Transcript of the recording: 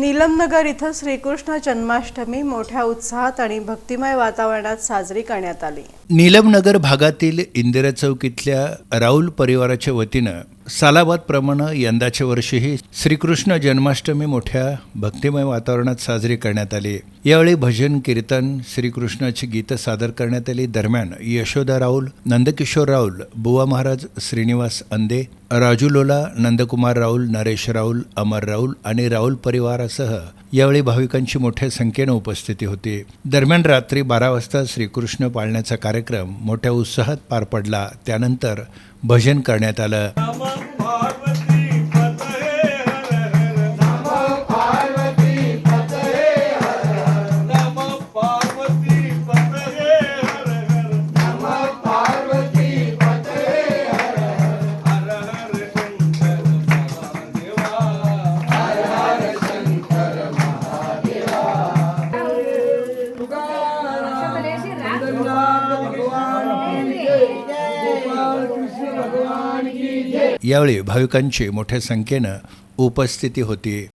नीलमनगर इथं श्रीकृष्ण जन्माष्टमी मोठ्या उत्साहात आणि भक्तिमय वातावरणात साजरी करण्यात आली. नीलमनगर भागातील इंदिरा चौक इथल्या राऊल परिवाराच्या वतीनं सालाबादप्रमाणे यंदाच्या वर्षीही श्रीकृष्ण जन्माष्टमी मोठ्या भक्तिमय वातावरणात साजरी करण्यात आली. यावेळी भजन कीर्तन श्रीकृष्णाची गीतं सादर करण्यात आली. दरम्यान यशोदा राऊल नंदकिशोर राऊल बुवा महाराज श्रीनिवास अंदे राजू लोला नंदकुमार राऊल नरेश राऊल अमर राऊल आणि राऊल परिवारासह यावेळी भाविकांची मोठ्या संख्येनं उपस्थिती होती. दरम्यान रात्री बारा वाजता श्रीकृष्ण पाळण्याचा कार्यक्रम मोठ्या उत्साहात पार पडला. त्यानंतर भजन करण्यात आलं. यावेळी भाविकांची मोठ्या संख्येनं उपस्थिती होती.